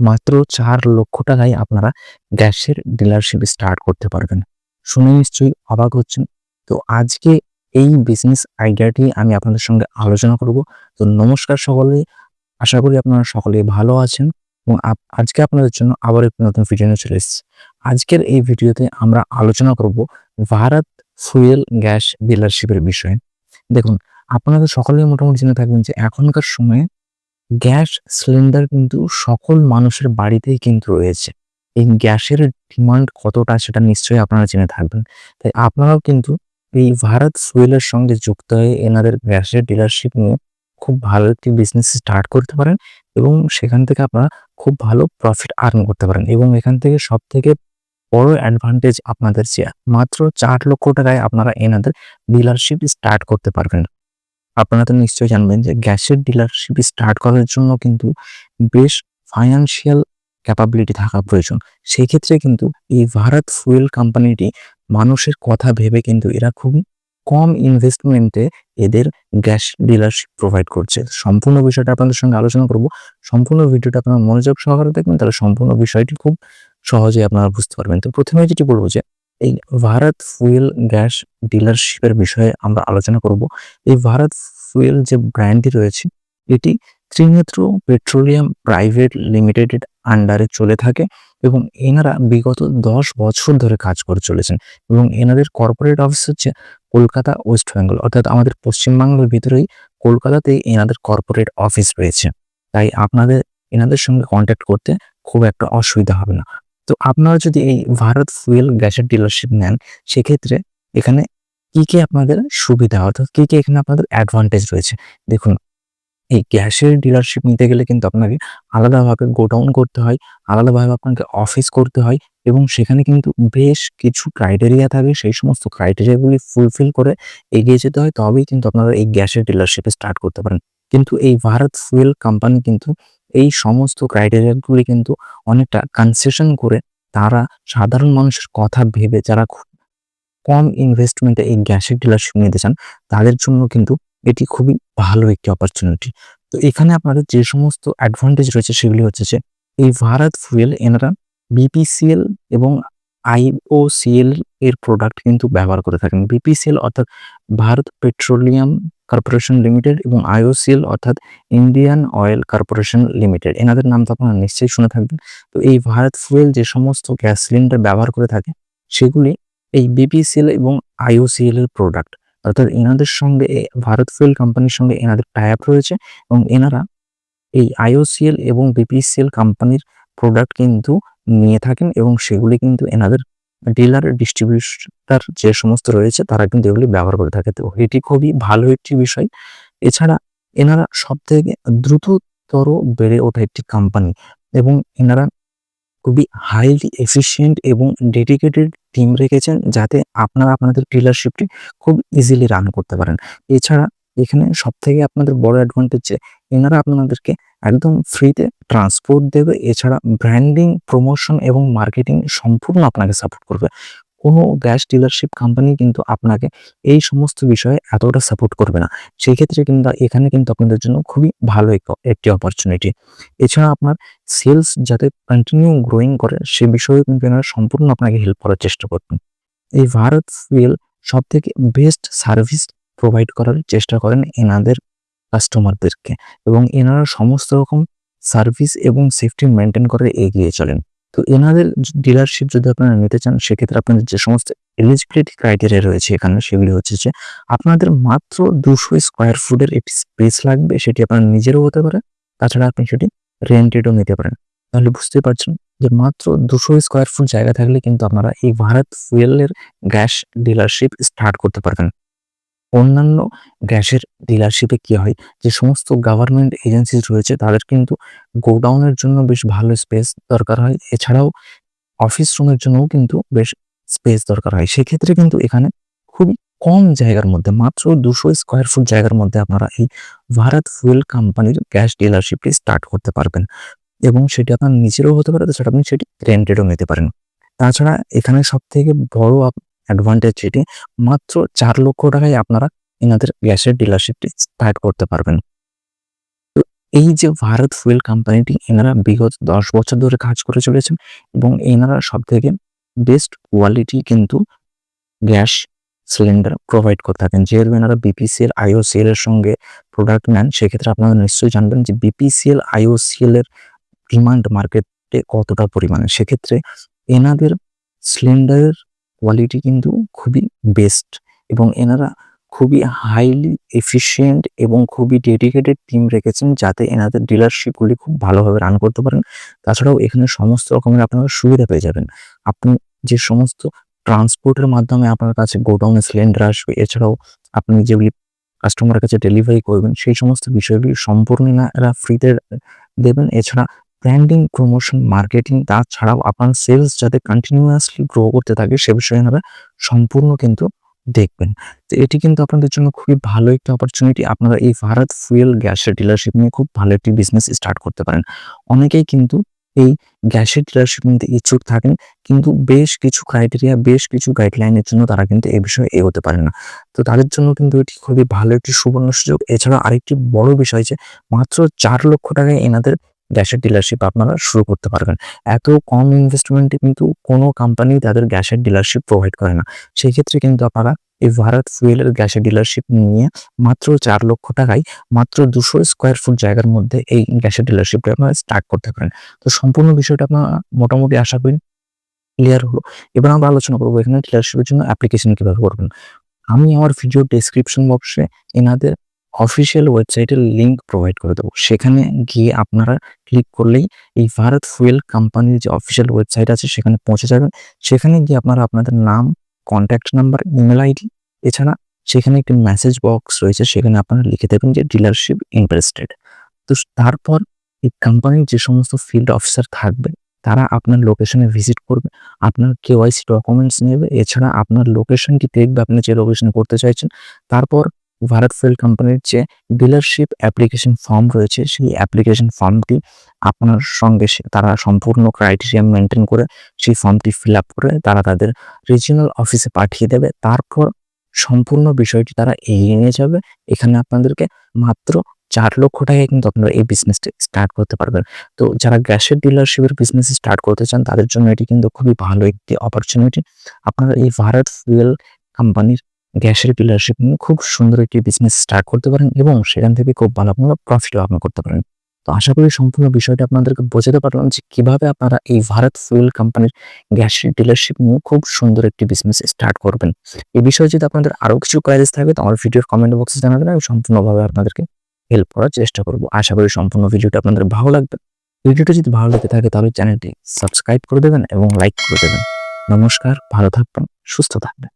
মাত্র চার লক্ষ টাকায় আপনারা গ্যাসের ডিলারশিপ স্টার্ট করতে পারবেন। শুনে নিশ্চয়ই অবাক হচ্ছেন। তো আজকে এই বিজনেস আইডিয়াটি আমি আপনাদের সঙ্গে আলোচনা করব। তো নমস্কার সকলে। আশা করি আপনারা সকলে ভালো আছেন এবং আজকে আপনাদের জন্য আবার একটি নতুন ভিডিও নিয়ে চলে এসেছি। আজকের এই ভিডিওতে আমরা আলোচনা করব ভারত ফুয়েল গ্যাস ডিলারশিপের বিষয়ে। দেখুন, আপনারা সকলেই মোটামুটি জেনে থাকবেন যে এখনকার সময়ে গ্যাস সিলিন্ডার কিন্তু সকল মানুষের বাড়িতেই কিন্তু রয়েছে। এই গ্যাসের ডিমান্ড কতটা সেটা নিশ্চয়ই আপনারা জেনে থাকবেন। তাই আপনারাও কিন্তু এই ভারত ফুয়েলের সঙ্গে যুক্ত হয়ে এনাদের গ্যাসের ডিলারশিপ নিয়ে খুব ভালো একটি বিজনেস স্টার্ট করতে পারেন এবং সেখান থেকে আপনারা খুব ভালো প্রফিট আর্ন করতে পারেন এবং এখান থেকে সব থেকে বড় অ্যাডভান্টেজ আপনাদের যে মাত্র চার লক্ষ টাকায় আপনারা এনাদের ডিলারশিপ স্টার্ট করতে পারবেন। আপনারা তো নিশ্চয়ই জানবেন যে গ্যাসের ডিলারশিপ স্টার্ট করার জন্য কিন্তু বেশ ফাইন্যান্সিয়াল ক্যাপাবিলিটি থাকা প্রয়োজন। সেই ক্ষেত্রে কিন্তু এই ভারত ফুয়েল কোম্পানিটি মানুষের কথা ভেবে কিন্তু এরা খুবই কম ইনভেস্টমেন্টে এদের গ্যাস ডিলারশিপ প্রোভাইড করছে। সম্পূর্ণ বিষয়টা আপনাদের সঙ্গে আলোচনা করব। সম্পূর্ণ ভিডিওটা আপনারা মনোযোগ সহকারে দেখবেন, তাহলে সম্পূর্ণ বিষয়টি খুব সহজে আপনারা বুঝতে পারবেন। তো প্রথমে যেটি বলব যে এই ভারত ফুয়েল গ্যাস ডিলারশিপের বিষয়ে আমরা আলোচনা করব। এই ভারত ফুয়েল যে ব্র্যান্ডটি রয়েছে, এটি ত্রিনেত্র পেট্রোলিয়াম প্রাইভেট লিমিটেডের আন্ডারে চলে থাকে এবং এনারা বিগত দশ বছর ধরে কাজ করে চলেছেন এবং এনাদের কর্পোরেট অফিস হচ্ছে কলকাতা ওয়েস্ট বেঙ্গল অর্থাৎ আমাদের পশ্চিমবাংলার ভিতরেই কলকাতাতেই এনাদের কর্পোরেট অফিস রয়েছে। তাই আপনাদের, এনাদের সঙ্গে কন্ট্যাক্ট করতে খুব একটা অসুবিধা হবে না। তো আপনারা যদি এই ভারত ফুয়েল গ্যাসের ডিলারশিপ নেন, সেক্ষেত্রে এখানে কি কি আপনাদের সুবিধা, অর্থাৎ কি কি এখানে আপনাদের অ্যাডভান্টেজ রয়েছে? দেখুন, এই গ্যাসের ডিলারশিপ নিতে গেলে কিন্তু আপনাকে আলাদাভাবে গোডাউন করতে হয়, আলাদাভাবে আপনাকে অফিস করতে হয় এবং সেখানে কিন্তু বেশ কিছু ক্রাইটেরিয়া থাকে। সেই সমস্ত ক্রাইটেরিয়াগুলি ফুলফিল করে এগিয়ে যেতে হয়, তবেই কিন্তু আপনারা এই গ্যাসের ডিলারশিপে স্টার্ট করতে পারেন। কিন্তু এই ভারত ফুয়েল কোম্পানি কিন্তু এই সমস্ত ক্রাইটেরিয়াগুলি কিন্তু অনেকটা কনসেশন করে তারা সাধারণ মানুষের কথা ভেবে যারা খুব কম ইনভেস্টমেন্টে এই গ্যাসের ডিলারশিপ নিতে চান, তাদের জন্য কিন্তু এটি খুবই ভালো একটি অপরচুনিটি তো এখানে আপনাদের যে সমস্ত অ্যাডভান্টেজ রয়েছে সেগুলি হচ্ছে যে, এই ভারত ফুয়েল এনারা বিপিসিএল এবং আইওসিএল এর প্রোডাক্ট কিন্তু ব্যবহার করে থাকেন। বিপিসিএল অর্থাৎ ভারত পেট্রোলিয়াম কর্পোরেশন লিমিটেড এবং আইওসিএল, অর্থাৎ ইন্ডিয়ান অয়েল কর্পোরেশন লিমিটেড। এনাদের নাম তো আপনারা নিশ্চয়ই শুনে থাকবেন। তো এই ভারত ফুয়েল যে সমস্ত গ্যাস সিলিন্ডার ব্যবহার করে থাকে, সেগুলি এই বিপিসিএল এবং আইওসিএল এর প্রোডাক্ট অর্থাৎ এনাদের সঙ্গে ভারত ফুয়েল কোম্পানির সঙ্গে এনাদের টাই রয়েছে এবং এনারা এই আইওসিএল এবং বিপিসিএল কোম্পানির প্রোডাক্ট কিন্তু নিয়ে থাকেন এবং সেগুলি কিন্তু এনাদের ডিলার ডিস্ট্রিবিউটার যে সমস্ত রয়েছে, তারা কিন্তু এগুলি ব্যবহার করে থাকে। তো এটি খুবই ভালো একটি বিষয়। এছাড়া এনারা সব থেকে দ্রুততর বেড়ে ওঠা একটি কোম্পানি এবং এনারা খুবই হাইলি এফিসিয়েন্ট এবং ডেডিকেটেড টিম রেখেছেন যাতে আপনারা আপনাদের ডিলারশিপটি খুব ইজিলি রান করতে পারেন। এছাড়া এখানে সব থেকে আপনাদের বড় অ্যাডভান্টেজ যে, এনারা আপনাদেরকে একদম ফ্রিতে ট্রান্সপোর্ট দেবে। এছাড়া ব্র্যান্ডিং প্রমোশন এবং মার্কেটিং সম্পূর্ণ আপনাকে সাপোর্ট করবে। কোনো গ্যাস ডিলারশিপ কোম্পানি কিন্তু আপনাকে এই সমস্ত বিষয়ে এতটা সাপোর্ট করবে না। সেই ক্ষেত্রে কিন্তু এখানে কিন্তু আপনাদের জন্য খুবই ভালো একটি অপরচুনিটি এছাড়া আপনার সেলস যাতে কন্টিনিউ গ্রোয়িং করে, সে বিষয়ে কিন্তু এনারা সম্পূর্ণ আপনাকে হেল্প করার চেষ্টা করবেন। এই ভারত ফুয়েল সব থেকে বেস্ট সার্ভিস প্রোভাইড করার চেষ্টা করেন এনাদের কাস্টমারদেরকে এবং এনারা সমস্ত রকম সার্ভিস এবং সেফটি মেনটেন করে এগিয়ে চলেন। তো এনাদের ডিলারশিপ যদি আপনারা নিতে চান, সেক্ষেত্রে আপনাদের যে সমস্ত এলিজিবিলিটি ক্রাইটেরিয়া রয়েছে এখানে, সেগুলি হচ্ছে যে আপনাদের মাত্র দুশো স্কোয়ার ফুটের একটি স্পেস লাগবে, সেটি আপনার নিজেরও হতে পারে, তাছাড়া আপনি সেটি রেন্টেডও নিতে পারেন। তাহলে বুঝতে পারছেন যে মাত্র দুশো স্কোয়ার ফুট জায়গা থাকলে কিন্তু আপনারা এই ভারত ফুয়েলের গ্যাস ডিলারশিপ স্টার্ট করতে পারবেন। অন্যান্য গ্যাসের ডিলারশিপে কি হয়? যে সমস্ত গভর্নমেন্ট এজেন্সিস রয়েছে, তাদের কিন্তু গোডাউনের জন্য বেশ ভালো স্পেস দরকার হয়। এছাড়াও অফিস রুমের জন্যও কিন্তু বেশ স্পেস দরকার হয়। সেক্ষেত্রে কিন্তু এখানে খুবই কম জায়গার মধ্যে, মাত্র দুশো স্কোয়ার ফুট জায়গার মধ্যে আপনারা এই ভারত ফুয়েল কোম্পানির গ্যাস ডিলারশিপটি স্টার্ট করতে পারবেন। এবং সেটি আপনার নিজেরও হতে পারে, তাছাড়া আপনি সেটি রেন্টেডও নিতে পারেন। তাছাড়া এখানে সব থেকে বড় অ্যাডভান্টেজ যেটি মাত্র চার লক্ষ টাকায় আপনারা এনাদের গ্যাসের ডিলারশিপটি স্টার্ট করতে পারবেন। তো এই যে ভারত ফুয়েল কোম্পানিটি এনারা বিগত দশ বছর ধরে কাজ করে চলেছেন এবং এনারা সব থেকে বেস্ট কোয়ালিটি কিন্তু গ্যাস সিলিন্ডার প্রোভাইড করে থাকেন। যেহেতু এনারা বিপিসিএল আইওসিএল এর সঙ্গে প্রোডাক্ট নেন, সেক্ষেত্রে আপনারা নিশ্চয়ই জানবেন যে বিপিসিএল আইওসিএল এর ডিমান্ড মার্কেটে কতটা পরিমাণে। সেক্ষেত্রে এনাদের সিলিন্ডারের কোয়ালিটি কিন্তু খুবই বেস্ট এবং এনারা খুবই হাইলি এফিশিয়েন্ট এবং খুবই ডেডিকেটেড টিম রেখেছেন যাতে এনাদের ডিলারশিপগুলি খুব ভালোভাবে রান করতে পারেন। তাছাড়াও এখানে সমস্ত রকমের আপনারা সুবিধা পেয়ে যাবেন। আপনি যে সমস্ত ট্রান্সপোর্টের মাধ্যমে আপনার কাছে গোডাউনে সিলিন্ডার আসবে, এছাড়াও আপনি যেগুলি কাস্টমারের কাছে ডেলিভারি করবেন, সেই সমস্ত বিষয়গুলি সম্পূর্ণ না এরা ফ্রিতে দেবেন। এছাড়া ব্র্যান্ডিং প্রমোশন মার্কেটিং তাছাড়াও আপনার সেলস যাতে কন্টিনিউয়াসলি গ্রো করতে থাকে সে বিষয়ে এনারা সম্পূর্ণ কিন্তু দেখবেন। তো এটি কিন্তু আপনাদের জন্য খুবই ভালো একটি অপরচুনিটি আপনারা এই ভারত ফুয়েল গ্যাসের ডিলারশিপ নিয়ে খুব ভালো একটি বিজনেস স্টার্ট করতে পারেন। অনেকেই কিন্তু এই গ্যাসের ডিলারশিপ নিতে ইচ্ছুক থাকেন, কিন্তু বেশ কিছু ক্রাইটেরিয়া বেশ কিছু গাইডলাইনের জন্য তারা কিন্তু এই বিষয়ে এগোতে পারে না। তো তাদের জন্য কিন্তু এটি খুবই ভালো একটি সুবর্ণ সুযোগ। এছাড়া আরেকটি বড় বিষয় যে, মাত্র চার লক্ষ টাকায় এনাদের গ্যাসের ডিলারশিপ আপনারা শুরু করতে পারবেন। এত কম ইনভেস্টমেন্টে কিন্তু কোনো কোম্পানি তাদের গ্যাসের ডিলারশিপ প্রোভাইড করে না। সেই ক্ষেত্রে কিন্তু আপনারা এই ভারত ফুয়েলের গ্যাসের ডিলারশিপ নিয়ে মাত্র চার লক্ষ টাকায় মাত্র দুশো স্কোয়ার ফুট জায়গার মধ্যে এই গ্যাসের ডিলারশিপটা আপনারা স্টার্ট করতে পারেন। তো সম্পূর্ণ বিষয়টা আপনারা মোটামুটি আশা করি ক্লিয়ার হলো। এবার আমরা আলোচনা করব এখানে ডিলারশিপের জন্য অ্যাপ্লিকেশন কীভাবে করবেন। আমি আমার ভিডিও ডেসক্রিপশন বক্সে এনাদের অফিসিয়াল ওয়েবসাইটের লিঙ্ক প্রোভাইড করে দেবো। সেখানে গিয়ে আপনারা ক্লিক করলেই এই ভারত ফুয়েল কোম্পানির যে অফিসিয়াল ওয়েবসাইট আছে, সেখানে পৌঁছে যাবেন। সেখানে গিয়ে আপনারা আপনাদের নাম কন্ট্যাক্ট নাম্বার ইমেল আইডি এছাড়া সেখানে একটি মেসেজ বক্স রয়েছে, সেখানে আপনারা লিখে দেবেন যে ডিলারশিপ ইন্টারেস্টেড তো তারপর এই কোম্পানির যে সমস্ত ফিল্ড অফিসার থাকবে, তারা আপনার লোকেশনে ভিজিট করবে, আপনার কেওয়াইসি ডকুমেন্টস নেবে, এছাড়া আপনার লোকেশনটি দেখবে, আপনি যে লোকেশনে করতে চাইছেন, তারপর ভারত ফুয়েল কোম্পানির যে ডিলারশিপ অ্যাপ্লিকেশন ফর্ম রয়েছে, সেই অ্যাপ্লিকেশন ফর্মটি আপনার সঙ্গে তারা সম্পূর্ণ ক্রাইটেরিয়া মেনটেন করে সেই ফর্মটি ফিল আপ করে তারা তাদের রিজিনাল অফিসে পাঠিয়ে দেবে। তারপর সম্পূর্ণ বিষয়টি তারা এগিয়ে নিয়ে যাবে। এখানে আপনাদেরকে মাত্র চার লক্ষ টাকায় কিন্তু আপনারা এই বিজনেসটি স্টার্ট করতে পারবেন। তো যারা গ্যাসের ডিলারশিপের বিজনেস স্টার্ট করতে চান, তাদের জন্য এটি কিন্তু খুবই ভালো একটি অপরচুনিটি আপনারা এই ভারত ফুয়েল কোম্পানির গ্যাসের ডিলারশিপ নিয়ে খুব সুন্দর একটি বিজনেস স্টার্ট করতে পারেন এবং সেখান থেকে খুব ভালো আপনারা প্রফিটও আপনি করতে পারেন। তো আশা করি সম্পূর্ণ বিষয়টা আপনাদেরকে বোঝাতে পারলাম যে কীভাবে আপনারা এই ভারত ফুয়েল কোম্পানির গ্যাসের ডিলারশিপ নিয়ে খুব সুন্দর একটি বিজনেস স্টার্ট করবেন। এই বিষয়ে যদি আপনাদের আরও কিছু কোয়ারিজ থাকে, তো আমার ভিডিওর কমেন্ট বক্সে জানাবেন, আমি সম্পূর্ণভাবে আপনাদেরকে হেল্প করার চেষ্টা করব। আশা করি সম্পূর্ণ ভিডিওটা আপনাদের ভালো লাগবে। ভিডিওটা যদি ভালো লেগে থাকে, তাহলে চ্যানেলটি সাবস্ক্রাইব করে দেবেন এবং লাইক করে দেবেন। নমস্কার, ভালো থাকবেন, সুস্থ থাকবেন।